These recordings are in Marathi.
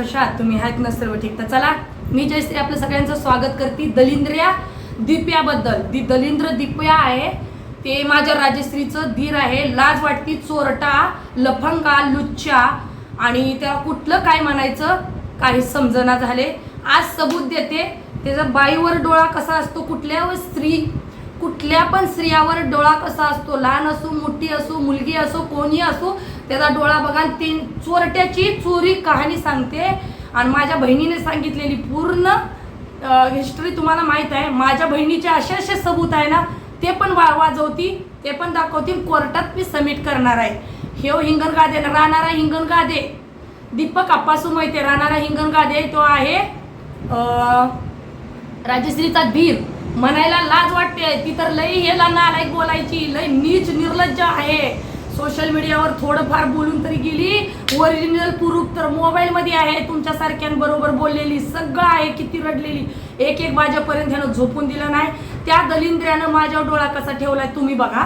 कशा तुम्ही आहेत ना सर्व ठीक. तर चला मी जयश्री आपलं सगळ्यांचं स्वागत करते दलिंद्र्या दिप्याबद्दल. दी दलिंद्र दिप्या आहे. ते माझ्या राजश्रीचं धीर आहे. लाज वाटती चोरटा लफंगा लुच्चा. आणि त्याला कुठलं काय म्हणायचं? काही समजना झाले. आज सबूत देते. त्याचा बाईवर डोळा कसा असतो? कुठल्या स्त्री कुठल्या पण स्त्रियावर डोळा कसा असतो लहान असो मोठी असो मुलगी असो कोणी असो त्याचा डोळा बघा तीन ती चोरट्याची चोरी कहाणी सांगते. आणि माझ्या बहिणीने सांगितलेली पूर्ण हिस्ट्री तुम्हाला माहीत आहे. माझ्या बहिणीचे असे असे सबूत आहे ना ते पण वा वाजवती ते पण दाखवतील कोर्टात मी सबमिट करणार आहे. हे हिंगणगादे राहणारा हिंगणगादे दीपक आप्पासू माहिती राहणारा हिंगणगादे तो आहे राजश्रीचा धीर. म्हणायला लाज वाटते. ती तर लई हेला नालायक बोलायची लई नीच निर्लज्ज आहे. सोशल मीडियावर थोडंफार बोलून तरी गेली. ओरिजिनल प्रूफ तर मोबाईलमध्ये आहे. तुमच्यासारख्यांबरोबर बोललेली सगळं आहे. किती रडलेली. एक एक वाजेपर्यंत ह्यानं झोपून दिलं नाही. त्या दलिंद्र्यानं माझ्या डोळा कसा ठेवलाय तुम्ही बघा.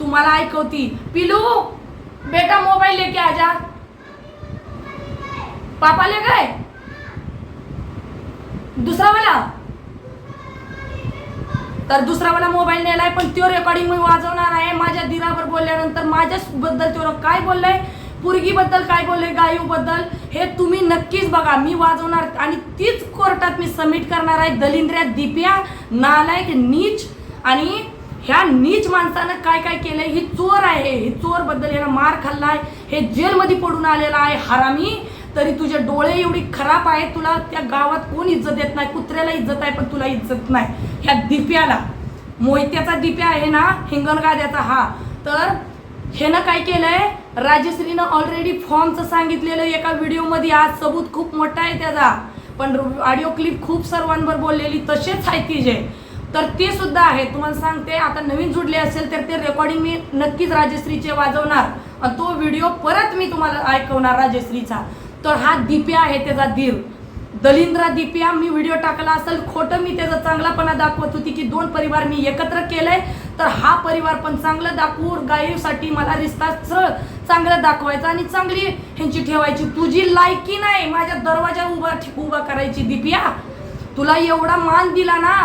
तुम्हाला ऐकवती. पिलू बेटा मोबाईल लेके आजा पापा ले गए दुसरा वाला. तर दुसरा मला मोबाईल नेलाय पण तो रेकॉर्डिंग मी वाजवणार आहे. माझ्या दिरावर बोलल्यानंतर माझ्याबद्दल तो काय बोललाय? पुरगीबद्दल काय बोलले गायूबद्दल? हे तुम्ही नक्कीच बघा. मी वाजवणार आणि तीच कोर्टात मी सबमिट करणार आहे. दलिंद्र्या दिप्या नालायक नीच आणि ह्या नीच माणसानं काय काय केलंय? ही चोर आहे. ही चोरबद्दल यानं मार खाल्लाय. हे जेलमध्ये पडून आलेला आहे. हरामी. तरी तुझे डोळे एवढी खराब आहे तुला त्या गावात कोण इज्जत देत नाही कुत्र्याला इज्जत आहे पण तुला इज्जत नाही. ह्या दिप्याला मोहित्याचा दिप्या आहे ना हिंगणगाद्याचा हा. तर ह्यानं काय केलंय? राजश्रीनं ऑलरेडी फॉर्मचं सांगितलेलं एका व्हिडिओमध्ये आज सबूत खूप मोठा आहे त्याचा. पण ऑडिओ क्लिप खूप सर्वांवर बोललेली तसेच आहे तिचे तर ते सुद्धा आहे तुम्हाला सांगते आता नवीन जुडले असेल तर ते रेकॉर्डिंग मी नक्कीच राजश्रीचे वाजवणार. तो व्हिडिओ परत मी तुम्हाला ऐकवणार राजश्रीचा. तर हा दिप्या आहे त्याचा धीर दलिंद्रा दिप्या मी व्हिडिओ टाकला असेल खोटं मी त्याचा चांगलापणा दाखवत होती की दोन परिवार मी एकत्र केलंय तर हा परिवार पण चांगलं दाखवून गायीसाठी मला रिस्ता सरळ चांगलं दाखवायचा आणि चांगली ह्यांची ठेवायची. तुझी लायकी नाही माझ्या दरवाजा उभा उभा करायची दिप्या. तुला एवढा मान दिला ना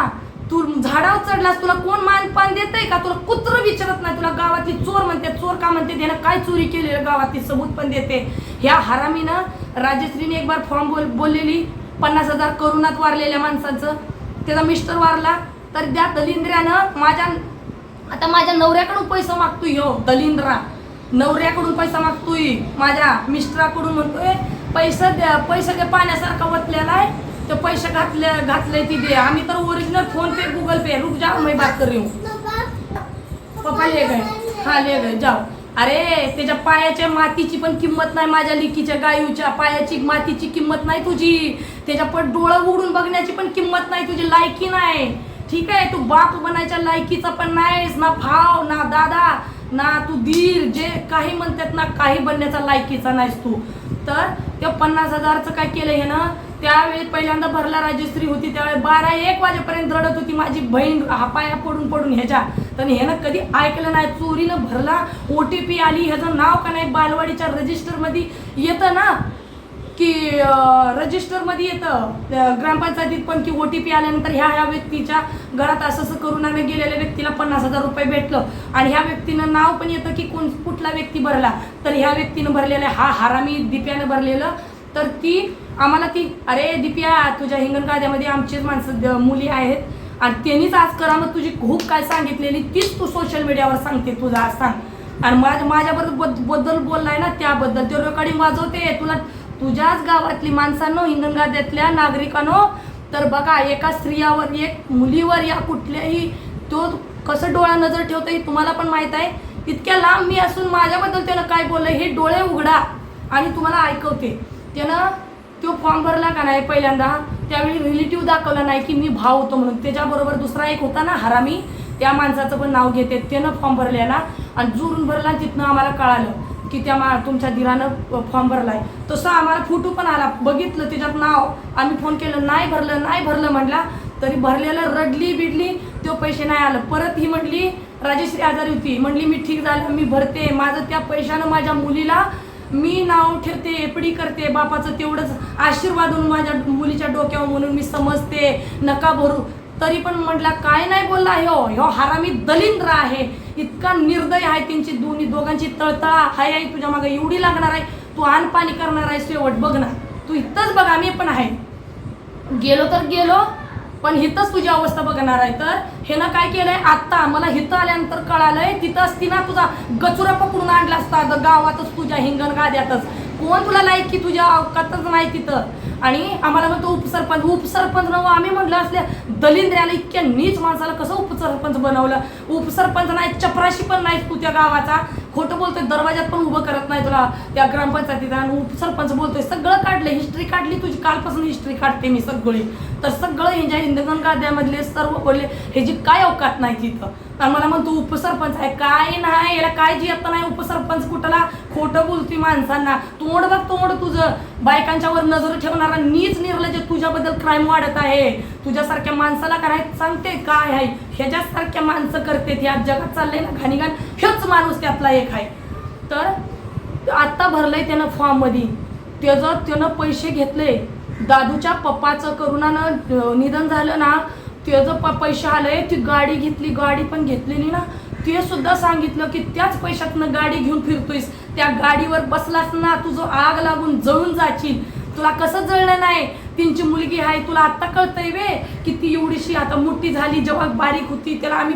तू झाडावर चढलास तुला कोण मान पान देतंय का? तुला कुत्र विचारत नाही तुला गावातली चोर म्हणते चोर का म्हणते? त्यानं काय चोरी केली गावातली सबूत पण देते. ह्या हरामीनं राजश्रीने एक बार फॉर्म बोल बोललेली पन्नास हजार करोनात वारलेल्या माणसाचं. त्याचा मिस्टर वारला. तर त्या दलिंद्र्यानं माझ्या आता माझ्या नवऱ्याकडून पैसा मागतोय हो दलिंद्रा. नवऱ्याकडून पैसा मागतोय. माझ्या मिस्टराकडून म्हणतोय पैसा द्या पैसा द्या पाण्यासारखा वतलेला आहे. ते पैसे घातले घातले ती दे. आम्ही तर original PhonePe Google Pay. रुक जाओ मैं बात कर रही हूँ पप्पा ले गए हा ले गए जाओ. अरे त्याच्या पायाच्या मातीची पण किंमत नाही माझ्या लिकीच्या गायूच्या. पायाची मातीची किंमत नाही तुझी. त्याच्या पण डोळं उघडून बघण्याची पण किंमत नाही तुझी. लायकी नाही. ठीक आहे तू बाप बनायच्या लायकीचा पण नाहीस. ना भाव ना दादा ना तू धीर. जे काही म्हणतात ना काही बनण्याचा लायकीचा नाहीस तू. तर त्या पन्नास हजारचं काय केलं हे ना? त्यावेळी पहिल्यांदा भरला राजश्री होती त्यावेळी बारा एक वाजेपर्यंत रडत होती माझी बहीण हापाया पडून पडून ह्याच्या. तर ह्यानं कधी ऐकलं नाही चोरीनं भरला ओ टी पी आली ह्याचं नाव का नाही बालवाडीच्या रजिस्टरमध्ये येतं ना? की रजिस्टरमध्ये येतं त्या ग्रामपंचायतीत पण की ओ टी पी आल्यानंतर ह्या ह्या व्यक्तीच्या घरात असं असं करोनाने गेलेल्या व्यक्तीला पन्नास हजार रुपये भेटलं. आणि ह्या व्यक्तीनं नाव पण येतं की कोण कुठला व्यक्ती भरला. तर ह्या व्यक्तीनं भरलेला आहे, हा हारामी दिप्यानं भरलेलं. तर ती आम्हाला ती अरे दिप्या तुझ्या हिंगणगाद्यामध्ये आमचीच माणसं द- मुली आहेत. आणि त्यांनीच आज करामत तुझी खूप काय सांगितलेली तीच तू सोशल मीडियावर सांगते तुझा आज सांग. आणि माझ्या माझ्याबरोबरबद्दल बोललाय ना त्याबद्दल ते रेकॉर्डिंग वाजवते. तुला तुझ्याच गावातली माणसांनो हिंगणगाद्यातल्या नागरिकांनो तर बघा एका स्त्रियावर एक मुलीवर या कुठल्याही तो कसं डोळा नजर ठेवतो हे तुम्हाला पण माहीत आहे. इतक्या लांब मी असून माझ्याबद्दल त्यानं काय बोललं हे डोळे उघडा. आणि तुम्हाला ऐकवते. त्यानं तो फॉर्म भरला का नाही पहिल्यांदा? त्यावेळी रिलेटिव्ह दाखवला नाही की मी भाव होतो म्हणून. त्याच्याबरोबर दुसरा एक होता ना हरामी? त्या माणसाचं पण नाव घेते. त्यानं फॉर्म भरलेला. आणि जुरून भरला तिथनं आम्हाला कळालं की त्या मा तुमच्या दिरानं फॉर्म भरलाय. तसं आम्हाला फोटो पण आला. बघितलं त्याच्यात नाव. आम्ही फोन केलं नाही भरलं नाही भरलं म्हटला तरी भरलेलं रडली बिडली तो पैसे नाही आलं. परत ही म्हटली राजेश्री आजारी होती. म्हणली मी ठीक झालं मी भरते. माझं त्या पैशानं माझ्या मुलीला मी नाव ठेवते एपडी करते बापाचं तेवढंच आशीर्वादून माझ्या मुलीच्या डोक्यावर म्हणून मी समजते. नका भरू. तरी पण म्हटला काय नाही बोलला ह्यो? ह्यो हरामी दलिंद्र आहे. इतका निर्दय आहे त्यांची दोन्ही दोघांची तळतळा हाय आई तुझ्या मागे एवढी लागणार आहे. तू आणपाणी करणार आहे शेवट बघ ना. तू इथंच बघ आम्ही पण आहे. गेलो तर गेलो. पण हिथंच तुझी अवस्था बघणार आहे. तर हेनं काय केलंय? आत्ता मला हिथं आल्यानंतर कळालंय तिथं असती ना तुझा गचुरा पकडून आणला असता. गावातच तुझ्या हिंगण गाद्यातच. कोण तुला लाईक की तुझ्या अवकातच नाही तिथं? आणि आम्हाला म्हणतो उपसरपंच उपसरपंच नव आम्ही म्हटलं असल्या दलिंद्र्याला इतक्या नीच माणसाला कसं उपसरपंच बनवलं? उपसरपंच नाही चपराशी पण नाही तू त्या गावाचा. खोटं बोलतोय दरवाजात पण उभं करत नाही तुला. त्या ग्रामपंचायतीत आणि उपसरपंच बोलतोय सगळं काढलं हिस्ट्री काढली तुझी. कालपासून हिस्ट्री काढते मी सगळी. तर सगळं ह्याच्या हिंदगण गाद्यामधले सर्व बोलले ह्याची काय अवकात नाही तिथं? आणि मला म्हणतो उपसरपंच आहे. काय नाही याला काय जी आता नाही उपसरपंच कुठला? खोटं बोलतोय माणसांना. तोंड बघ तोंड तुझं. बायकांच्यावर नजर ठेवणारा नीच निर्लज तुझ्याबद्दल क्राईम वाढत आहे. तुझ्यासारख्या माणसाला काय सांगते काय आहे? ह्याच्यासारख्या माणसं करते ह्या जगात चाललंय ना घाणीघाण? हेच माणूस त्यातला एक आहे. तर आत्ता भरलंय त्यानं फॉर्ममध्ये. त्याचं त्यानं पैसे घेतले. दादूच्या पप्पाचं करुणानं निधन झालं ना त्याचं प पैसे आलंय ती गाडी घेतली गाडी पण घेतलेली ना ते सुद्धा सांगितलं की त्याच पैशातनं गाडी घेऊन फिरतोयस. त्या गाडीवर बसलास ना तुझं आग लागून जळून जाशील. तुला कसं जळलं नाही? त्यांची मुलगी आहे तुला आत्ता कळतंय वे की ती एवढीशी आता मोठी झाली जेव्हा बारीक होती त्याला आम्ही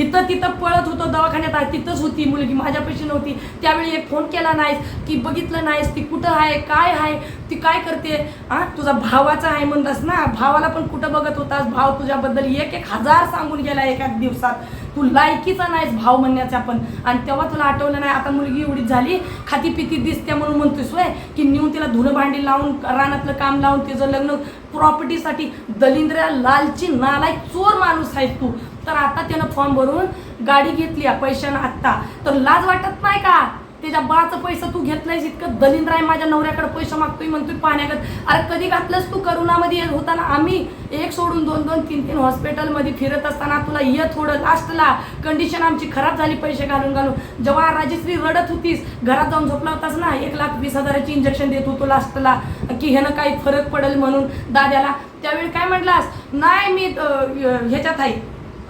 इथं तिथं पळत होतो दवाखान्यात. आहे तिथंच होती मुलगी माझ्यापाशी नव्हती. त्यावेळी एक फोन केला नाहीस की बघितलं नाहीस ती कुठं आहे काय आहे ती काय करते? हा तुझा भावाचा आहे म्हणलास ना भावाला पण कुठं बघत होतास? भाव तुझ्याबद्दल एक एक हजार सांगून गेला एका दिवसात. तू लायकीचा नाहीस भाव म्हणण्याचा पण. आणि तेव्हा तुला आठवलं नाही आता मुलगी एवढी झाली खाती पिती दिसते म्हणून म्हणतोस सोय की नेऊन तिला धुणं भांडी लावून रानातलं काम लावून तिचं लग्न प्रॉपर्टीसाठी दलिंद्र लालची नालायक चोर माणूस आहेस तू. तर आता त्यानं फॉर्म भरून गाडी घेतली आहे पैशानं आत्ता. तर लाज वाटत नाही का? त्याच्या बाचं पैसा तू घेतलायस इतकं दलिंद्र आहे माझ्या नवऱ्याकडे पैसा मागतोय म्हणतोय पाण्यागत. अरे कधी घातलंस तू? करोनामध्ये होताना आम्ही. एक सोडून दोन दोन तीन तीन हॉस्पिटलमध्ये फिरत असताना तुला ये थोडं लास्टला कंडिशन आमची खराब झाली पैसे घालून घालून. जेव्हा राजेश्री रडत होतीस घरात जाऊन झोपला होतास ना एक लाख वीस हजाराची इंजेक्शन देत होतो लास्टला की ह्यानं काही फरक पडेल म्हणून दाद्याला. त्यावेळी काय म्हटलास? नाही मी ह्याच्यात आहे.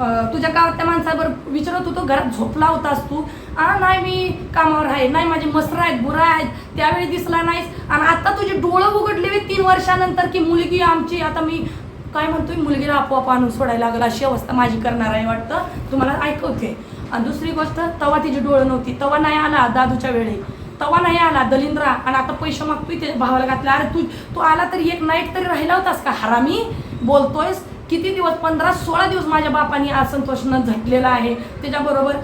तुझ्या गावातल्या माणसाबर विचारत होतो घरात झोपला होतास तू? आ नाही मी कामावर आहे नाही माझे मसरा आहेत बुरा आहेत त्यावेळी दिसला नाहीस. आणि आता तुझे डोळं उघडले तीन वर्षानंतर की मुलगी आमची आता मी काय म्हणतोय मुलगीला आपोआप आणून सोडायला लागलं अशी अवस्था माझी करणार आहे वाटतं. तुम्हाला ऐकवते आणि दुसरी गोष्ट तवा तिची डोळं नव्हती. तवा नाही आला दादूच्या वेळी. तवा नाही आला दलिंद्रा. आणि आता पैसे मागतोय ते भावाला घातला. अरे तू तू आला तरी एक नाईट तरी राहिला होतास का? हरामी? बोलतोयस? किती दिवस पंधरा सोळा दिवस माझ्या बापाने असंतोषनं झटलेला आहे. त्याच्याबरोबर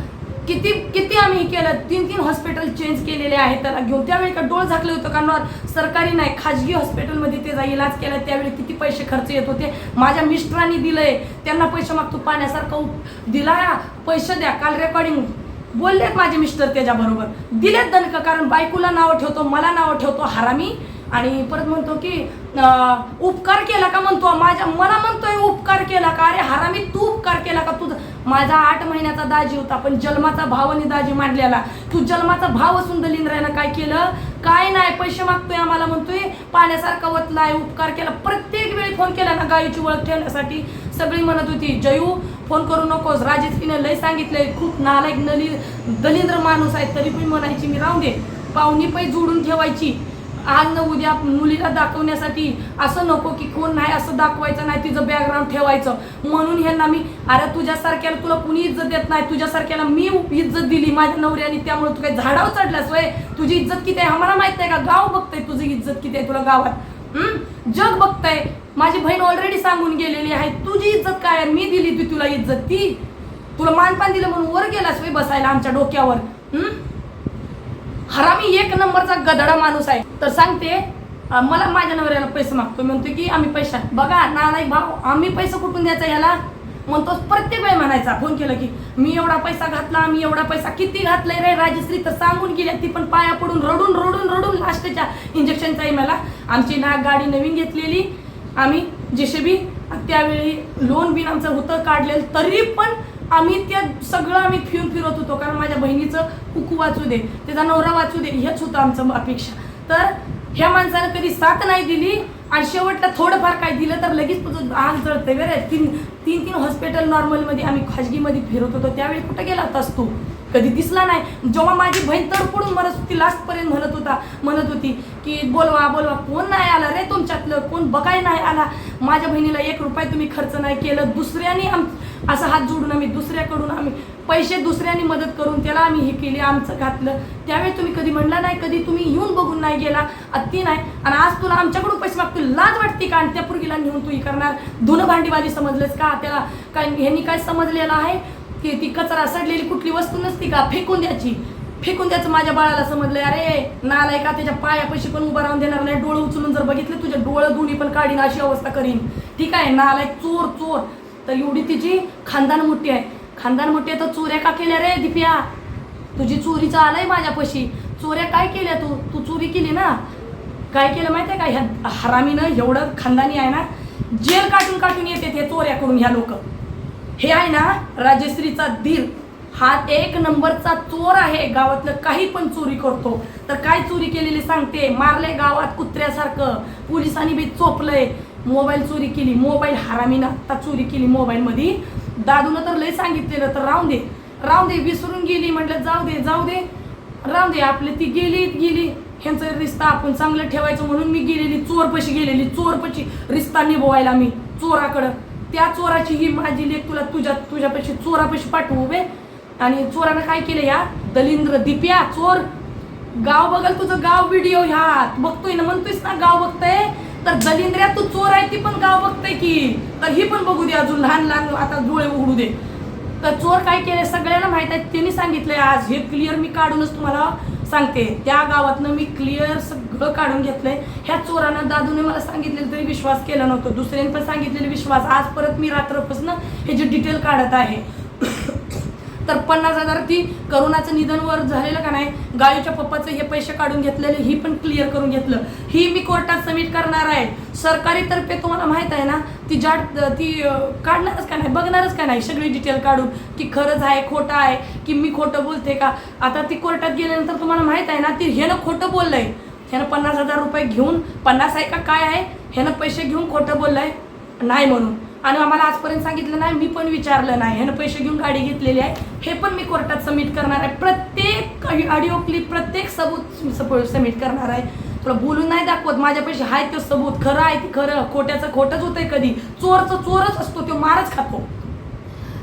किती किती आम्ही केलं? तीन तीन हॉस्पिटल चेंज केलेले आहेत त्याला घेऊन. त्यावेळी का डोळ झाकले होतं कारण सरकारी नाही खाजगी हॉस्पिटलमध्ये त्याचा इलाज केला. त्यावेळी किती पैसे खर्च येत होते? माझ्या मिस्टरांनी दिलंय. त्यांना पैसे मागतो पाण्यासारखं दिला पैसे द्या काल रेकॉर्डिंग बोललेत माझे मिस्टर त्याच्याबरोबर. दिलेत दणकं कारण बायकोला नाव ठेवतो मला नाव ठेवतो हरामी. आणि परत म्हणतो की उपकार केला का म्हणतो? माझ्या मला म्हणतोय उपकार केला का? अरे हरामी तू उपकार केला का? तू माझा आठ महिन्याचा दाजी होता पण जन्माचा भाव आणि दाजी मांडलेला. तू जन्माचा भाव असून दलिंद्रानं काय केलं? काय नाही पैसे मागतोय आम्हाला म्हणतोय. पाण्यासारखा वतलाय उपकार केला. प्रत्येक वेळी फोन केला ना गायीची ओळख ठेवण्यासाठी. सगळी म्हणत होती जयू फोन करू नकोस. राजेश्रीनं लय सांगितलंय खूप नालायक नली दलिंद्र माणूस आहे तरी पण म्हणायची मी राहू दे. पाहुणी पै जोडून ठेवायची. आज न उद्या मुलीला दाखवण्यासाठी असं नको की कोण नाही असं दाखवायचं नाही तिचं बॅकग्राऊंड ठेवायचं. म्हणून ह्यांना मी अरे तुझ्यासारख्याला तुला कुणी इज्जत देत नाही तुझ्यासारख्याला मी इज्जत दिली माझ्या नवऱ्याने त्यामुळे तू काही झाडावर चढलास वय? तुझी इज्जत किती आहे? आम्हाला माहीत आहे का? गाव बघतंय तुझी इज्जत किती आहे तुला गावात. जग बघतंय. माझी बहीण ऑलरेडी सांगून गेलेली आहे तुझी इज्जत काय आहे? मी दिली ती तुला इज्जत ती. तुला मानपान दिलं म्हणून वर गेलास वय बसायला आमच्या डोक्यावर. हम्म हरामी एक नंबरचा गदडा माणूस आहे. तर सांगते मला माझ्या नवऱ्याला पैसे मागतो म्हणतो की आम्ही पैसा. बघा ना नाही भाऊ आम्ही पैसे कुठून द्यायचा याला म्हणतो प्रत्येक वेळ म्हणायचा. फोन केला की मी एवढा पैसा घातला मी एवढा पैसा किती घातलाय रे राजश्री? तर सांगून गेल्या ती पण पाया पडून रडून रडून रडून लास्टच्या इंजेक्शनचा मला आमची ना गाडी नवीन घेतलेली. आम्ही जेशेबी त्यावेळी लोन बिन आमचं होतं काढलेलं. तरी पण आम्ही ते सगळं आम्ही फिरून फिरत होतो कारण माझ्या बहिणीचं कुकू वाचू दे त्याचा नवरा वाचू दे हेच होतं आमचं अपेक्षा. तर ह्या माणसानं कधी साथ नाही दिली आणि शेवटला थोडंफार काय दिलं तर लगेच तुझं आग जळते बरं. तीन तीन तीन हॉस्पिटल नॉर्मलमध्ये आम्ही खाजगीमध्ये फिरत होतो. त्यावेळी कुठं गेला होतास तू? कधी दिसला नाही. जेव्हा माझी बहीण तडपडून म्हणत होती लास्टपर्यंत म्हणत होता म्हणत होती की बोलवा बोलवा कोण नाही आला रे तुमच्यातलं? कोण बघाय नाही आला? माझ्या बहिणीला एक रुपये तुम्ही खर्च नाही केलं. दुसऱ्याने आम असं हात जोडून आम्ही दुसऱ्याकडून आम्ही पैसे दुसऱ्यांनी मदत करून त्याला आम्ही हे केले आमचं घातलं. त्यावेळी तुम्ही कधी म्हणला नाही कधी तुम्ही येऊन बघून नाही गेला. अति नाही. आणि आज तुला आमच्याकडून पैसे मागतो लाज वाटते का? आणि त्या पुरगीला नेऊन तू हे करणार? धुणं भांडीवाली समजलंस का? त्याला काय ह्यांनी काय समजलेलं आहे? की ती कचरा सडलेली कुठली वस्तू नसती का? फेकून द्यायची. फेकून द्यायचं माझ्या बाळाला समजलं अरे नालाय का त्याच्या पायापाशी पण उभं राहून देणार नाही. डोळं उचलून जर बघितलं तुझ्या डोळं दोन्ही पण काढीन अशी अवस्था करीन. ठीक आहे नालाय चोर चोर. तर एवढी तिची खानदान मोठी आहे. खानदान मोठी आहे तर चोऱ्या का केल्या रे दिप्या? तुझी चोरीचं आलंय माझ्यापाशी. चोऱ्या काय केल्या तू? तू चोरी केली ना? काय केलं माहिती आहे का? ह्या हरामीनं एवढं खानदानी आहे ना? जेल काटून काटून येते ते चोऱ्या करून ह्या लोक. हे आहे ना राजश्रीचा धीर. हा एक नंबरचा चोर आहे. गावातलं काही पण चोरी करतो. तर काय चोरी केलेली सांगते? मारले गावात कुत्र्यासारखं. पोलिसांनी बी चोपलंय. मोबाईल चोरी केली. मोबाईल हरामीनं आत्ता चोरी केली मोबाईलमध्ये. दादूनं तर लय सांगितलेलं तर राहून दे. राहून दे विसरून गेली. म्हटलं जाऊ दे जाऊ दे. राहून दे आपली ती गेली गेली. ह्यांचं रिश्ता आपण चांगलं ठेवायचं म्हणून मी गेलेली. चोरपशी गेलेली. चोरपशी रिश्ता निभवायला मी. चोराकडं. त्या चोराची ही माझी लेख तुला तुझ्या तुझ्यापाशी चोरापाशी पाठवू बे आणि चोरानं काय केलं या? दलिंद्र दिप्या चोर. गाव बघल तुझं गाव व्हिडिओ ह्या बघतोय ना म्हणतोयस ना गाव बघतय. तर दलिंद्र्या तू चोर आहे ती पण गाव बघतोय की. तर ही पण बघू दे अजून लहान लहान आता डोळे उघडू दे. तर चोर काय केले सगळ्यांना माहीत आहे त्यांनी सांगितलंय आज. हे क्लिअर मी काढूनच तुम्हाला सांगते. त्या गावातनं मी क्लिअर सग सगळं काढून घेतलंय. ह्या चोरानं दादूने मला सांगितलेलं तरी विश्वास केला नव्हता. दुसऱ्यांनी पण सांगितलेले विश्वास. आज परत मी रात्रपासून हे जे डिटेल काढत आहे. तर पन्नास हजार ती करोनाचं निधन वर झालेलं का नाही गायूच्या पप्पाचं हे पैसे काढून घेतलेले ही पण क्लिअर करून घेतलं. ही मी कोर्टात सबमिट करणार आहे. सरकारी तर्फे तुम्हाला माहीत आहे ना ती जाट ती काढणारच का नाही बघणारच का नाही सगळी डिटेल काढून की खरंच आहे खोटं आहे की मी खोटं बोलते का? आता ती कोर्टात गेल्यानंतर तुम्हाला माहीत आहे ना ती ह्यानं खोटं बोललंय. ह्यानं पन्नास हजार रुपये घेऊन पन्नास आहे का काय आहे ह्यानं पैसे घेऊन खोटं बोललंय? नाही म्हणून. आणि आम्हाला आजपर्यंत सांगितलं नाही मी पण विचारलं नाही. ह्यानं पैसे घेऊन गाडी घेतलेली आहे हे पण मी कोर्टात सबमिट करणार आहे. प्रत्येक ऑडिओ क्लिप प्रत्येक सबूत सबमिट करणार आहे. तुला बोलून नाही दाखवत माझ्यापेक्षा आहे ते सबूत खरं आहे ते खरं. खोट्याचं खोटंच होतंय कधी. चोरचं चोरच असतो तो मारच खातो.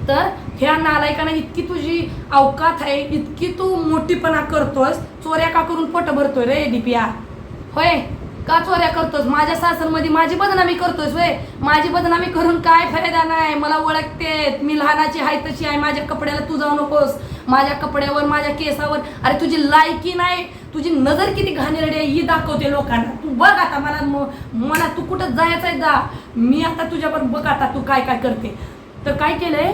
तर ह्या नालायकाने इतकी तुझी अवकात आहे इतकी तू मोठीपणा करतोस चोऱ्या का करून पोट भरतोय रे डिपिया होय? का चोऱ्या करतोस? माझ्या सासरमध्ये माझी बदनामी करतोस होय? माझी बदनामी करून काय फायदा नाही? मला ओळखते मी लहानाची आहे तशी आहे. माझ्या कपड्याला तू जाऊ नकोस. माझ्या कपड्यावर माझ्या केसावर. अरे तुझी लायकी नाही. तुझी नजर किती घाणेरडी आहे ही दाखवते लोकांना. तू बघ आता मला मला तू कुठं जायचं आहे जा मी आता तुझ्यावर बघ आता तू काय काय करते. तर काय केलंय?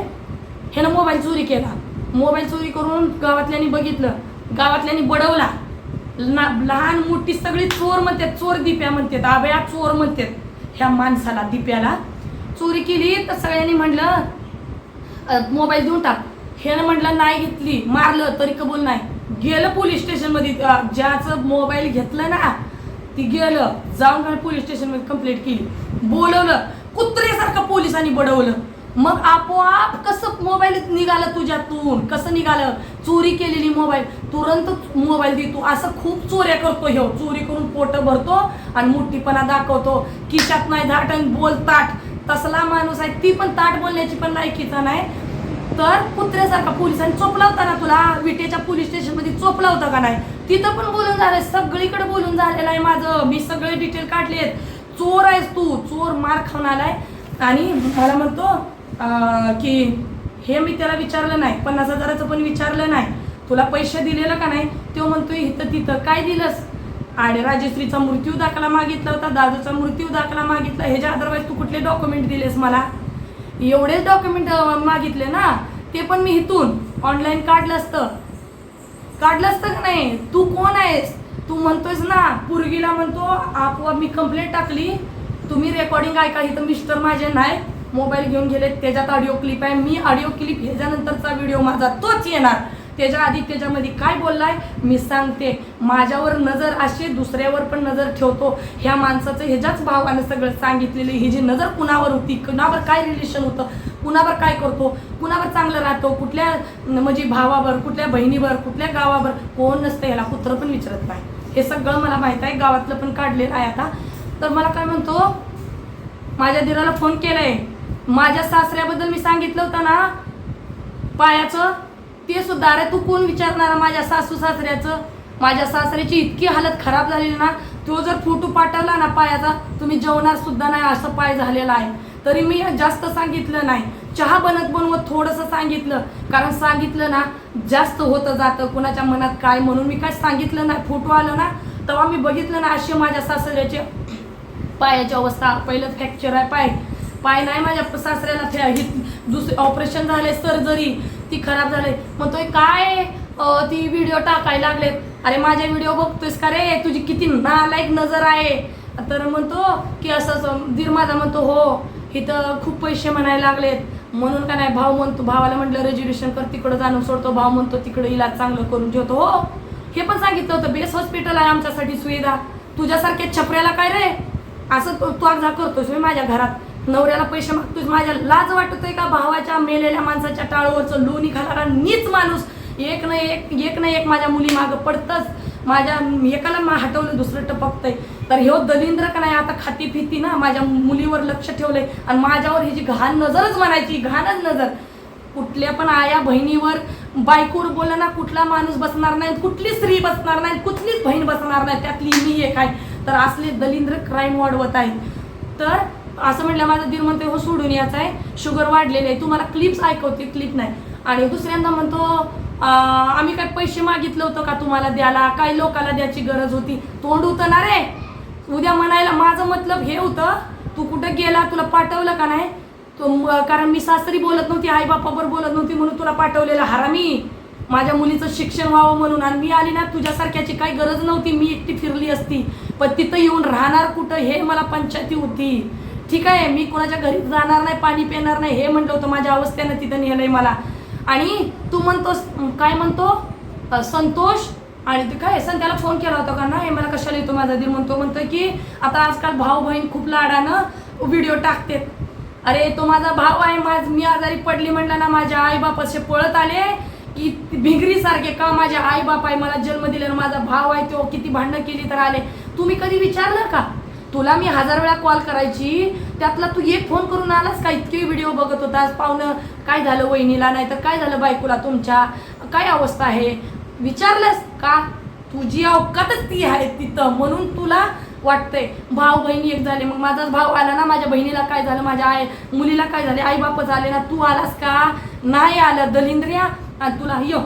ह्यानं मोबाईल चोरी केला. मोबाईल चोरी करून गावातल्यांनी बघितलं. गावातल्यांनी बडवला. ना- लहान मोठी सगळी चोर म्हणतात चोर दिप्या म्हणतात आभया चोर म्हणतात. ह्या माणसाला दिप्याला चोरी केली तर सगळ्यांनी म्हणलं मोबाईल देऊन टाक. ह्यानं म्हटलं नाही घेतली. मारलं तरी कबूल नाही. गेलं पोलीस स्टेशनमध्ये ज्याचं मोबाईल घेतलं ना ती गेलं. जाऊन पोलीस स्टेशनमध्ये कंप्लेंट केली. बोलवलं. कुत्रेसारखं पोलिसांनी बडवलं. मग आपोआप कसं मोबाईल निघालं तुझ्यातून? कसं निघालं? चोरी केलेली मोबाईल तुरंत मोबाईल देतो. असं खूप चोऱ्या करतो ह्यो. चोरी करून पोट भरतो आणि मोठीपणा दाखवतो. किशात नाही धाट आणि बोल ताट. तसला माणूस आहे. ती पण ताट बोलण्याची पण लायकीचा नाही. तर कुत्र्यासारखा पोलिसांनी चोपला होता ना तुला विटेच्या पोलीस स्टेशनमध्ये चोपला होता का नाही? तिथं पण बोलून झालंय सगळीकडे बोलून झालेलं आहे माझं. मी सगळे डिटेल काढले आहेत चोर आहेस तू. चोर मार खाऊन आलाय. आणि मला म्हणतो की हे मी त्याला विचारलं नाही पन्नास हजाराचं पण विचारलं नाही. तुला पैसे दिलेलं का नाही? तो म्हणतोय इथं तिथं काय दिलंस? आणि राजश्रीचा मृत्यू दाखला मागितला होता दादूचा मृत्यू दाखला मागितला. ह्याच्या अदरवाईज तू कुठले डॉक्युमेंट दिलेस मला? एवढेच डॉक्युमेंट मागितले ना? ते पण मी इथून ऑनलाईन काढलं असतं. काढलं असतं का नाही? तू कोण आहेस? तू म्हणतोयस ना पुरगीला म्हणतो आपोआप मी कंप्लेंट टाकली. तुम्ही रेकॉर्डिंग ऐका इथं मिस्टर माझे नाही मोबाईल घेऊन गेले त्याच्यात ऑडिओ क्लिप आहे. मी ऑडिओ क्लिप ह्याच्यानंतरचा व्हिडिओ माझा तोच येणार. त्याच्या आधी त्याच्यामध्ये काय बोललाय मी सांगते. माझ्यावर नजर अशी दुसऱ्यावर पण नजर ठेवतो. ह्या माणसाचं ह्याच्याच भावानं सगळं सांगितलेलं ही जी नजर कुणावर होती कुणावर काय रिलेशन होतं कुणावर काय करतो कुणावर चांगलं राहतो कुठल्या म्हणजे भावावर कुठल्या बहिणीवर कुठल्या गावावर कोण नसतं याला कुत्र पण विचारत नाही. हे सगळं मला माहीत आहे. गावातलं पण काढलेलं आहे आता. तर मला काय म्हणतो माझ्या दिराला फोन केलाय. माझ्या सासऱ्याबद्दल मी सांगितलं होतं ना पायाचं ते सुद्धा अरे तू कोण विचारणार माझ्या सासू सासऱ्याचं? माझ्या सासऱ्याची इतकी हालत खराब झालेली ना तो जर फोटो पाठवला ना पायाचा तुम्ही जेवणार सुद्धा नाही असं पाय झालेला आहे. तरी मी जास्त सांगितलं नाही. चहा बनत बनवत थोडंसं सांगितलं. कारण सांगितलं ना जास्त होतं जातं कुणाच्या मनात काय म्हणून मी काय सांगितलं नाही फोटो आलं ना तेव्हा मी बघितलं ना असे माझ्या सासऱ्याचे पायाची अवस्था पहिलं फ्रॅक्चर आहे पाय. पाय नाही माझ्या सासऱ्याला थे दुसरे ऑपरेशन झाले सर्जरी ती खराब झाले. म्हणतोय काय? ती व्हिडिओ टाकायला लागलेत. अरे माझे व्हिडिओ बघतोयस का रे? तुझी किती नालायक नजर आहे. तर म्हणतो की असं दीर माझा म्हणतो हो इथं खूप पैसे म्हणायला लागलेत. म्हणून का नाही? भाऊ म्हणतो भावाला म्हटलं रेज्युलेशन कर तिकडं जाणून सोडतो. भाऊ म्हणतो तिकडं इलाज चांगलं करून ठेवतो हो हे पण सांगितलं होतं बेस हॉस्पिटल आहे आमच्यासाठी सुविधा. तुझ्यासारख्या छपऱ्याला काय रे? असं तू अगदा करतोस मी माझ्या घरात. नवऱ्याला पैसे मागतोय माझ्या लाज वाटतोय का भावाच्या मेलेल्या माणसाच्या टाळूवरचं लोणी खाणारा नीच माणूस? एक ना एक एक ना एक माझ्या मुली मागं पडतच. माझ्या एकाला मा हटवलं दुसरं टपकतंय. तर ह्यो हो दलिंद्र का नाही? आता खाती फिती ना माझ्या मुलीवर लक्ष ठेवलंय. आणि माझ्यावर ही जी घाण नजरच म्हणायची घाणच नजर. कुठल्या पण आया बहिणीवर बायकोवर बोललं ना कुठला माणूस बसणार नाही कुठली स्त्री बसणार नाही कुठलीच बहीण बसणार नाही त्यातली मी एक आहे. तर असले दलिंद्र क्राईम वाढवत आहेत. तर असं म्हटलं माझं दीर म्हणते हो सोडून यायचं आहे. शुगर वाढलेलं आहे. तुम्हाला क्लिप्स ऐकवते क्लिप नाही. आणि दुसऱ्यांदा म्हणतो आम्ही काय पैसे मागितलं होतं का तुम्हाला द्यायला? काय लोकाला द्यायची गरज होती. तोंड होतं ना रे उद्या म्हणायला माझं मतलब हे होतं तू कुठं गेला? तुला पाठवलं का नाही? कारण मी सासरी बोलत नव्हती आई बापावर बोलत नव्हती म्हणून तुला पाठवलेलं हरामी माझ्या मुलीचं शिक्षण व्हावं म्हणून. आणि मी आली ना तुझ्यासारख्याची काही गरज नव्हती. मी एकटी फिरली असती. पण तिथं येऊन राहणार कुठं हे मला पंचायती होती. ठीक आहे मी कोणाच्या घरी जाणार नाही पाणी पिणार नाही हे म्हणलं होतं माझ्या अवस्थेनं तिथं नेलंय मला. आणि तू म्हणतोस काय म्हणतो? संतोष? आणि ते काय त्याला फोन केला होता का ना? हे मला कशाला येतो माझा दिल म्हणतो म्हणतो की आता आजकाल भाऊ बहीण खूप लाडानं व्हिडिओ टाकते. अरे तो माझा भाव आहे माझ मी आजारी पडली म्हणलं ना माझ्या आई असे पळत आले. की भिंगरीसारखे का माझ्या आई बाप आहे मला जन्म दिले माझा भाव आहे तो किती भांडणं केली तर आले. तुम्ही कधी विचारलं का? तुला मी हजार वेळा कॉल करायची. त्यातला तू एक फोन करून आलास का? इतके व्हिडिओ बघत होतास. पाहुणं काय झालं वहिनीला? नाही तर काय झालं बायकोला तुमच्या? काय अवस्था आहे? विचारलंस का? तुझी अवकातच ती आहे तिथं. म्हणून तुला वाटतंय. भाऊ बहिणी एक झाले. मग माझाच भाऊ आला ना? माझ्या बहिणीला काय झालं? माझ्या आई मुलीला काय झाले? आई बाप आले ना? तू आलास का? नाही आलं. दलिंद्रिया आणि तुला यो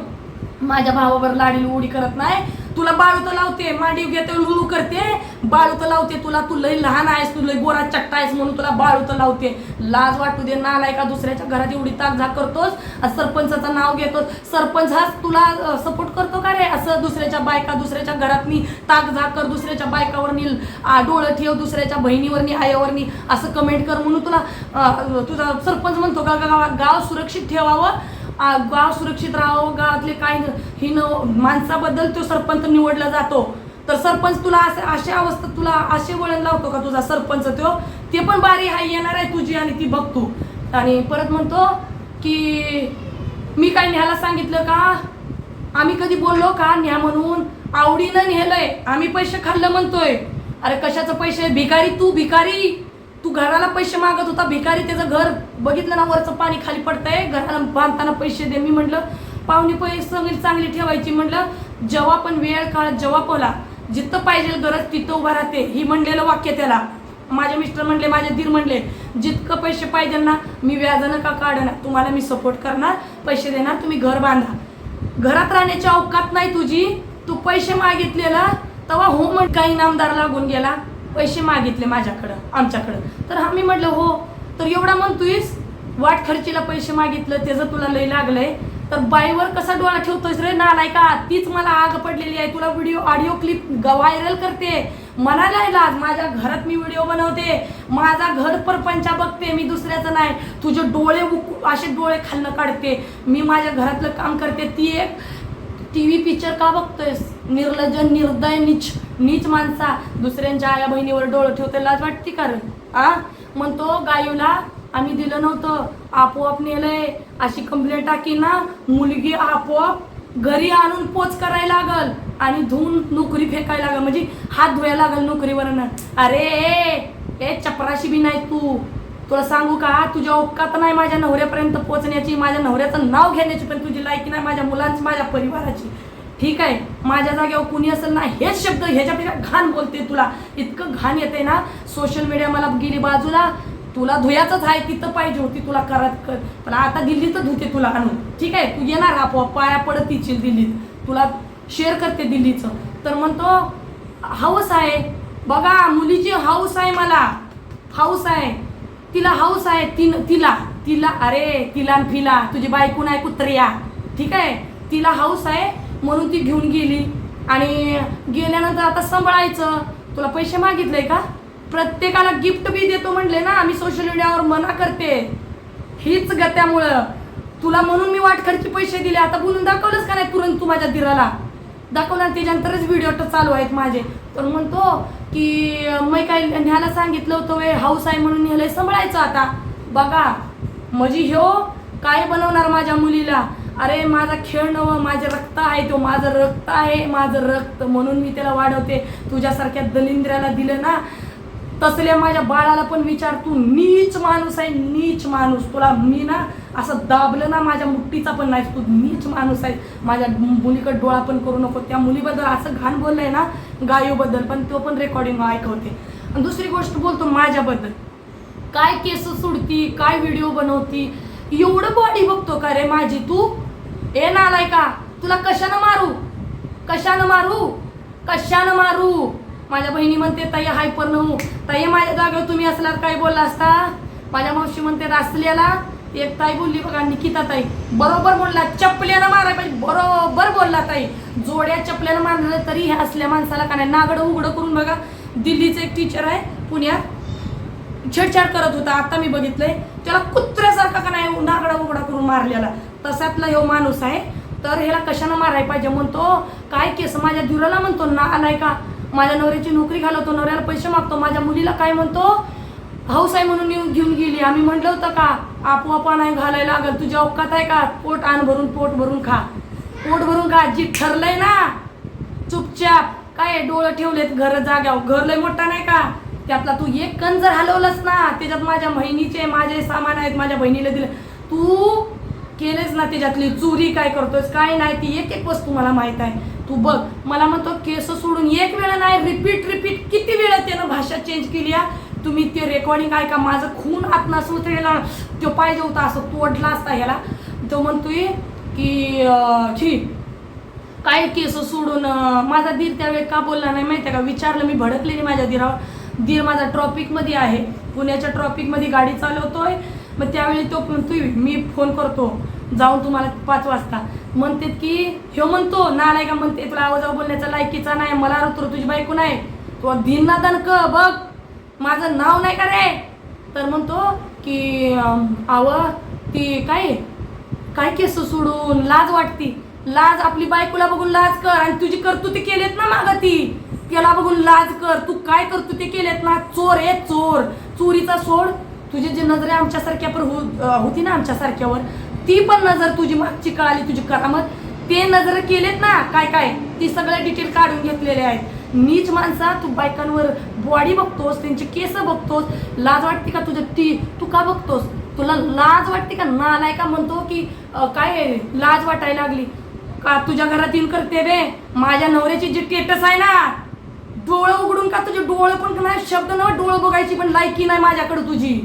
माझ्या भावावर लाडील उडी करत नाही. तुला बाळू तर लावते मांडी घेते लुलू करते. बाळू तर लावते तुला तू लई लहान आहेस तू लई गोरा चट्टा आहेस म्हणून तुला बाळू तर लावते. लाज वाटू दे नालाय का दुसऱ्याच्या घरात एवढी ताकझाक करतोस सरपंचाचं नाव घेतोस. सरपंच हाच तुला सपोर्ट करतो का रे? असं दुसऱ्याच्या बायका दुसऱ्याच्या घरातनी ताकझाक कर दुसऱ्याच्या बायकावरनी आ, डोळं ठेव दुसऱ्याच्या बहिणीवरनी आईवरनी असं कमेंट कर म्हणून तुला तुझा सरपंच म्हणतो का गाव गाव सुरक्षित ठेवावं. गाव सुरक्षित राहावं गावातले काय न- ही न माणसाबद्दल तो सरपंच निवडला जातो. तर सरपंच तुला असे अशा अवस्थेत तुला असे वळण लावतो का तुझा सरपंच तो? ते पण बारी हाय येणार आहे तुझी आणि ती बघ तू. आणि परत म्हणतो की मी काय न्यायला सांगितलं का? आम्ही कधी बोललो का न्या म्हणून? आवडीनं नेलंय आम्ही पैसे खाल्लं म्हणतोय. अरे कशाचं पैसे? भिकारी तू भिकारी! तू घराला पैसे मागत होता भिकारी त्याचं घर बघितलं ना वरचं पाणी खाली पडतंय घराला बांधताना पैसे दे मी म्हटलं पाहुणे पैसे सगळी चांगली ठेवायची म्हटलं जेव्हा पण वेळ काळ जेव्हा पोला जिथं पाहिजे गरज तिथं उभा राहते ही म्हणलेलं वाक्य त्याला. माझे मिस्टर म्हणले माझे धीर म्हणले जितकं पैसे पाहिजे ना मी व्याजानं का काढणार? तुम्हाला मी सपोर्ट करणार पैसे देणार तुम्ही घर बांधा. घरात राहण्याची अवकात नाही तुझी तू पैसे मागितलेला तेव्हा हो म्हण काही नामदार लागून गेला. पैसे मागितले माझ्याकडं आमच्याकडं. तर आम्ही म्हटलं हो तर एवढा म्हणतोयस? वाट खर्चीला पैसे मागितलं त्याचं तुला लय लागलंय. तर बाईवर कसा डोळा ठेवतोयस रे? नालाय का तीच मला आग पडलेली आहे. तुला व्हिडिओ ऑडिओ क्लिप व्हायरल करते. मला नाही लाज माझ्या घरात मी व्हिडिओ बनवते. माझा घर परपंचा बघते. मी दुसऱ्याचं नाही. तुझे डोळे असे डोळे खालनं काढते. मी माझ्या घरातलं काम करते. ती एक टी व्ही पिक्चर का बघतोयस? निर्लजन निर्दय निच नीच माणसा दुसऱ्यांच्या आया बहिणीवर डोळं ठेवते लाज वाटते कारण आ? म्हणतो गायूला आम्ही दिलं नव्हतं आपोआप नेलंय. अशी कंप्लेंट टाकी ना मुलगी आपोआप घरी आणून पोच करायला लागल आणि धुवून नोकरी फेकायला लागल. म्हणजे हात धुवायला लागल नोकरीवरनं. अरे ए, चपराशी बी नाही तू. तुला सांगू का तुझ्या ओकात नाही माझ्या नवऱ्यापर्यंत पोचण्याची माझ्या नवऱ्याचं नाव घेण्याची पण तुझी लायकी नाही माझ्या मुलांची माझ्या परिवाराची. ठीक आहे माझ्या जागेवर कुणी असेल ना हेच शब्द ह्याच्यापेक्षा घाण बोलते तुला. इतकं घाण येते ना सोशल मीडिया मला गेली बाजूला. तुला धुयाचंच आहे तिथं पाहिजे होती तुला करत कर. पण आता दिल्लीतच धुते तुला आणून. ठीक आहे तू येणार आपोआप पाया पडत येशील दिल्लीत. तुला शेअर करते दिल्लीचं. तर म्हणतो हाऊस आहे. बघा मुलीची हाऊस आहे मला. हाऊस आहे. तिला हाऊस आहे तिन तिला. तिला अरे तिला फिला. तुझी बायकून आहे कुत्रिया. ठीक आहे तिला हाऊस आहे. म्हणून ती घेऊन गेली. आणि गेल्यानंतर आता सांभाळायचं. तुला पैसे मागितले का? प्रत्येकाला गिफ्ट बी देतो म्हणले ना आम्ही सोशल मीडियावर मना करते. हीच ग त्यामुळं तुला म्हणून मी वाटखर्ची पैसे दिले. आता बोलून दाखवलंच का नाही तुरंत तू माझ्या दिराला? दाखवणार त्याच्यानंतरच व्हिडिओ चालू आहेत माझे. तर म्हणतो की मी काय न्यायला सांगितलं होतं वे हाऊस आहे म्हणून न्यायला सांभाळायचं आता. बघा म्हणजे ह्यो काय बनवणार माझ्या मुलीला? अरे माझा खेळ नवं माझं रक्त आहे तो माझं रक्त आहे माझं रक्त म्हणून मी त्याला वाढवते. तुझ्यासारख्या दलिंद्र्याला दिलं ना तसल्या माझ्या बाळाला पण विचार तू नीच माणूस आहे नीच माणूस. तुला मी ना असं दाबलं ना माझ्या मुठीचा पण नाही तू नीच माणूस आहे. माझ्या मुलीकडे डोळा पण करू नको. त्या मुलीबद्दल असं घाण बोललंय ना गायूबद्दल पण तो पण रेकॉर्डिंग ऐकवते. आणि दुसरी गोष्ट बोलतो माझ्याबद्दल. काय केस सोडती काय व्हिडिओ बनवती एवढं बॉडी बघतो का रे माझी तू? ए नालाय का? तुला कशानं मारू? कशानं मारू? कशानं मारू? माझ्या बहिणी म्हणते ताई हायपर नऊ. ताई माझ्या जागेवर तुम्ही असल्यावर काय बोलला असता? माझ्या मावशी म्हणते रासलेला एक ताई बोलली बघा निकिता ताई. बरोबर बोलला चपल्यानं मारा पाहिजे. बरोबर बोलला ताई. जोड्या चपल्यानं मारलं तरी ह्या असल्या माणसाला का नाही? नागडं उघडं करून बघा. दिल्लीचं एक टीचर आहे पुण्यात. छेडछाड करत होता. आता मी बघितलंय. त्याला कुत्र्यासारखा का नाही? नागडा उघडा करून मारलेला. तसातला ह्यो माणूस आहे. तर ह्याला कशानं मारायला पाहिजे म्हणतो? काय केस माझ्या धुराला म्हणतो ना आलाय का? माझ्या नवऱ्याची नोकरी घालवतो नवऱ्याला पैसे मागतो माझ्या मुलीला काय म्हणतो? हाऊस आहे म्हणून येऊन घेऊन गेली. आम्ही म्हटलं होतं का आपोआप नाही घालायला लागल. तुझ्या अवकात आहे का? पोट आण भरून पोट भरून खा. पोट भरून खा. जी ठरलंय ना. चुपचाप. काय डोळं ठेवलेत घर जाग्यावर? घर लय मोठा नाही का? त्यातला तू एक कण जर हलवलंस ना त्याच्यात माझ्या बहिणीचे माझे सामान आहेत माझ्या बहिणीला दिले. तू केलेच ना त्याच्यातली चोरी काय करतोयस काय नाही ती एक एक वस्तू मला माहीत आहे. तू बघ मला म्हणतो केस सोडून एक वेळा नाही रिपीट रिपीट किती वेळा त्यानं भाषा चेंज केली आहे तुम्ही ते रेकॉर्डिंग ऐका माझं खून आत नसून त्याला तो पाहिजे होता असं तोडला असता ह्याला. तो म्हणतोय की ठीक छी काय केस सोडून माझा धीर त्यावेळी का बोलला नाही माहिती आहे का? विचारलं मी भडकलेली माझ्या धीरावर धीर माझा ट्रॉपिकमध्ये आहे. पुण्याच्या ट्रॉपिकमध्ये गाडी चालवतोय. मग त्यावेळी तो म्हणतोय मी फोन करतो. जाऊन तुम्हाला पाच वाजता. म्हणते की ह्यो म्हणतो ना नाही का म्हणते तुला आवाजावर बोलण्याचा लायकीचा नाही मला ऋतू तुझी बायको नाही. तो दिन दणक बघ. माझं नाव नाही का रे? तर म्हणतो की आव ती काय? काय केस सोडून लाज वाटती. लाज आपली बायकोला बघून लाज कर. आणि तुझी कर्तृती केलेत ना माग ती. त्याला बघून लाज कर. तू काय करतो ते केलेत ना? चोर आहे चोर. चोरीचा सोड. तुझी जी नजरे आमच्यासारख्यावर हो होती ना आमच्यासारख्यावर ती पण नजर तुझी मागची कळाली तुझी करामत. ते नजर केलेत ना काय काय ती सगळे डिटेल काढून घेतलेले आहेत. नीच माणसा तू बायकांवर बॉडी बघतोस त्यांचे केस बघतोस लाज वाटते का तुझ्या ती तू का बघतोस? तुला लाज वाटते का? नालाय का म्हणतो की काय लाज वाटायला लागली. का तुझ्या घरात येऊन करते रे माझ्या नवऱ्याची जी टेटस आहे ना डोळं उघडून का तुझे डोळं पण नाही शब्द न डोळं बघायची पण लायकी नाही माझ्याकडे तुझी.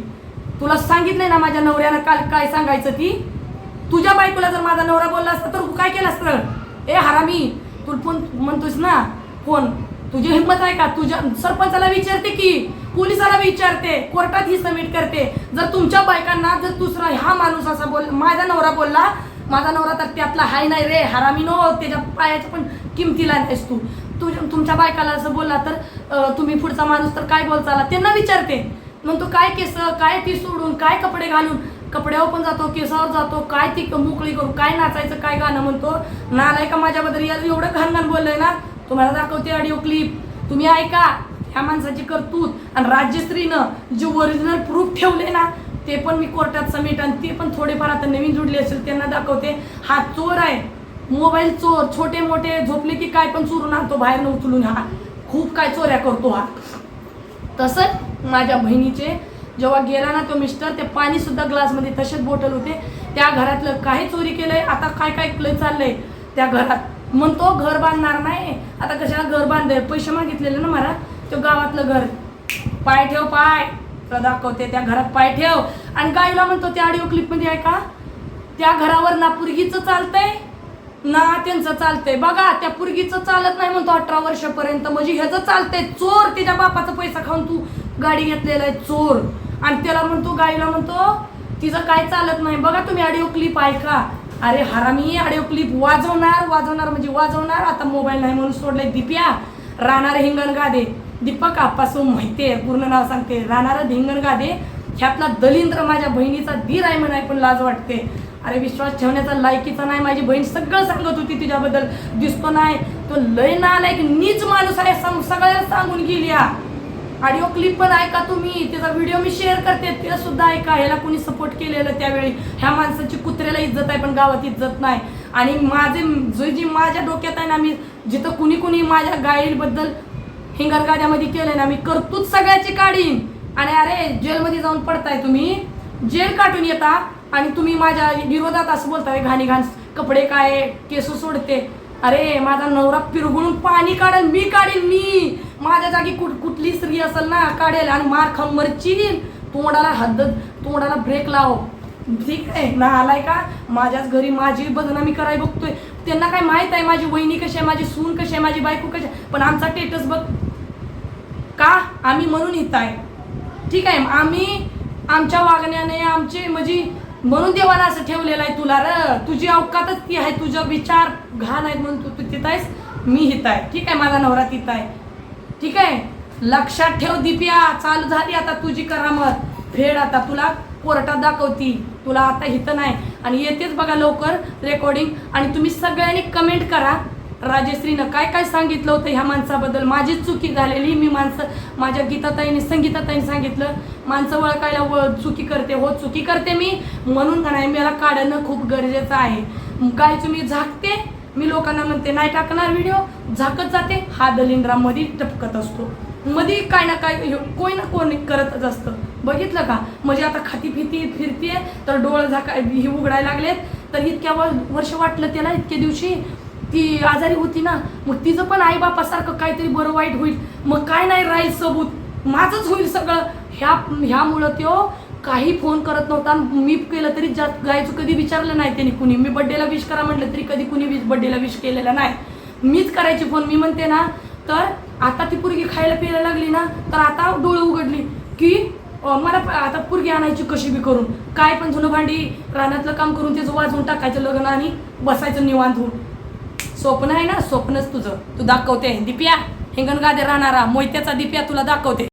तुला सांगितलंय ना माझ्या नवऱ्यानं काल काय सांगायचं ती? तुझ्या बायकोला जर माझा नवरा बोलला असता तर तू काय केलं असतं? ए हरामी तू फोन म्हणतोस ना फोन. तुझी हिंमत आहे का? तुझ्या सरपंचाला विचारते की पोलिसाला विचारते कोर्टात ही सबमिट करते. जर तुमच्या बायकांना जर दुसरा हा माणूस असा बोल माझा नवरा बोलला माझा नवरा तर त्यातला हाय नाही रे हरामी नो त्याच्या पायाच्या पण किमतीला नाहीस तू. तुझ्या तुमच्या बायकाला असं बोलला तर तुम्ही पुढचा माणूस तर काय बोलचाला त्यांना विचारते. म्हणतो काय केस काय ती सोडून काय कपडे घालून? कपड्यावर पण जातो केसावर जातो काय ती मोकळी करू काय नाचायचं काय गाणं म्हणतो? नालाय का माझ्याबद्दल? यार एवढं घाण घाण बोललंय ना? तुम्हाला दाखवते ऑडिओ क्लिप तुम्ही ऐका ह्या माणसाची करतूत. आणि राजश्रीनं जे ओरिजिनल प्रूफ ठेवले ना ते पण मी कोर्टात समिट आणि ते पण थोडेफार आता नवीन जुडले असेल त्यांना दाखवते. हा चोर आहे. मोबाईल चोर छोटे मोठे झोपले की काय पण चोरून आणतो बाहेर न उचलून. हा खूप काय चोऱ्या करतो हा. तसंच माझ्या बहिणीचे. जेव्हा गेला ना तो मिस्टर ते पाणीसुद्धा ग्लासमध्ये तसेच बॉटल होते. त्या घरातलं काही चोरी केलंय आता काय काय लय चाललंय त्या घरात. म्हणतो घर बांधणार नाही. आता कशाला घर बांधले पैसे मागितलेले ना मला तो गावातलं घर. पाय ठेव पाय. तर दाखवते त्या घरात पाय ठेव. आणि गाईला म्हणतो त्या ऑडिओ क्लिपमध्ये आहे का त्या घरावर ना पुरगीचं चालतंय ना त्यांचं चालतंय. बघा त्या पुरगीचं चालत नाही म्हणतो अठरा वर्षापर्यंत. म्हणजे ह्याचं चालतंय. चोर तिच्या बापाचा पैसा खाऊन तू गाडी घेतलेला आहे चोर. आणि त्याला म्हणतो गाईला म्हणतो तिचं काय चालत नाही. बघा तुम्ही ऑडिओ क्लिप ऐका. अरे हरामी ऑडिओ क्लिप वाजवणार वाजवणार म्हणजे वाजवणार. आता मोबाईल नाही म्हणून सोडलाय दिप्या. राहणार हिंगण गादे. दीपक माहिती आहे पूर्ण नाव सांगते. राहणार हिंगण गादे. ह्यातला दलिंद्र माझ्या बहिणीचा धीर आहे म्हणाय पण लाज वाटते. अरे विश्वास ठेवण्याचा लायकीचा नाही माझी बहीण सगळं सांगत होती तिच्याबद्दल दिसतो नाही तो लय नालायक नीच माणूस आहे सांग सगळ्याला सांगून गेली हा. ऑडिओ क्लिप पण ऐका तुम्ही त्याचा व्हिडिओ मी शेअर करते ते सुद्धा ऐका. ह्याला कोणी सपोर्ट केलेलं त्यावेळी? ह्या माणसाची कुत्र्याला इज्जत आहे पण गावात इज्जत नाही. आणि माझे जो जी माझ्या डोक्यात आहे ना मी जिथं कुणी कुणी माझ्या गाईबद्दल हिंगरगाड्यामध्ये केलंय ना मी करतूच सगळ्याची काढीन. आणि अरे जेलमध्ये जाऊन पडताय तुम्ही? जेल काढून येता. आणि तुम्ही माझ्या विरोधात असं बोलताय घाणी घाण कपडे काय केस सोडते. अरे माझा नवरा पिरगुळून पाणी काढेल मी काढेल मी. माझ्या जागी कुठ कुठली स्त्री असेल ना काढेल आणि मार खाऊन मरचील तोंडाला हद्द तोंडाला ब्रेक लाव. ठीक आहे ना आलाय का? माझ्याच घरी माझी बदनामी कराय बघतोय. त्यांना काय माहीत आहे माझी वहिनी कशी आहे माझी सून कशी आहे माझी बायको कशी आहे? पण आमचा टेटस बघ. का? आम्ही म्हणून येत आहे. ठीक आहे आम्ही आमच्या वागण्याने आमचे म्हणजे म्हणून देवाला असं ठेवलेलं आहे तुला र. तुझी अवकातच ती आहे तुझं विचार घाण आहेत म्हणून तू तू तिथं आहेस. मी हित आहे. ठीक आहे माझा नवरा तिथं आहे. ठीक आहे? लक्षात ठेव दिप्या चालू झाली आता तुझी करामत. फेड आता तुला कोर्टात दाखवती. तुला आता हिथं नाही. आणि येतेच बघा लवकर रेकॉर्डिंग आणि तुम्ही सगळ्यांनी कमेंट करा. राजश्रीनं काय काय सांगितलं होतं ह्या माणसाबद्दल? माझीच चुकी झालेली मी माणसं माझ्या गीताताईने संगीताताईने सांगितलं माणसं वळखायला व चुकी करते. हो चुकी करते मी. म्हणून नाही मला काढणं खूप गरजेचं आहे. काय तुम्ही झाकते? मी लोकांना म्हणते नाही टाकणार व्हिडिओ झाकत जाते. हा दलिंद्रामध्ये टपकत असतो. मध्ये काय ना काय ह्यो- कोणी ना कोणी करतच असतं. बघितलं का? म्हणजे आता खाती फिती फिरतीये तर डोळं झाका हे उघडायला लागलेत. तर इतक्या वर्ष वाटलं त्याला इतक्या दिवशी. ती आजारी होती ना मग तिचं पण आई बापासारखं काहीतरी बरं वाईट होईल. मग काय नाही राहील सबूत माझंच होईल सगळं. ह्या ह्यामुळं त्यो काही फोन करत नव्हता आणि मी केलं तरी जात गायचं कधी विचारलं नाही त्यांनी कुणी. मी बड्डेला विश करा म्हटलं तरी कधी कुणी विश बड्डेला विश केलेला नाही. मीच करायची फोन मी म्हणते ना तर आता ती पुरगी खायला प्यायला लागली ना तर आता डोळे उघडली की मला आता पुरगी आणायची कशी बी करून. काय पण जुनं भांडी रानातलं काम करून त्याचं वाजवून टाकायचं लग्न आणि बसायचं निवांत होऊन. स्वप्न आहे ना स्वप्नच तुझं. तू दाखवते. दिप्या हिंगणगादे राहणारा मोहित्याचा दिप्या तुला दाखवते.